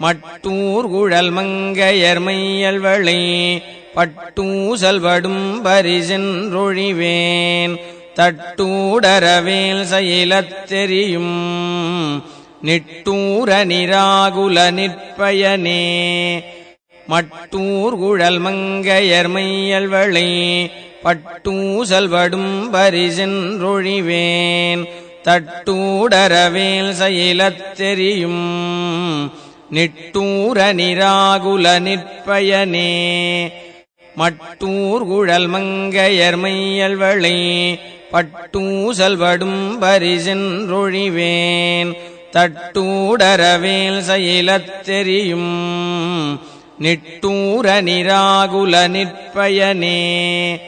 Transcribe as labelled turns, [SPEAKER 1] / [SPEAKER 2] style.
[SPEAKER 1] மட்டூர் குழல் மங்கையர் மையல்வளை பட்டூசல்படும் பரிசென்றொழிவேன் தட்டூடரவேல் செயலத் தெரியும் நிட்டூர நிராகுல நிற்பயனே. மட்டூர் குழல் மங்கையர் மையல்வளை பட்டூசல்படும் பரிசென்றொழிவேன் தட்டூடரவேல் செயலத் தெரியும் நிட்டூர நிராகுல நிற்பயனே. மட்டூர் குழல் மங்கையர் மையல்வளை பட்டூசல்படும் பரிசென்றொழிவேன் தட்டூடரவேல் செயலத் தெரியும் நிட்டூர நிராகுல நிற்பயனே.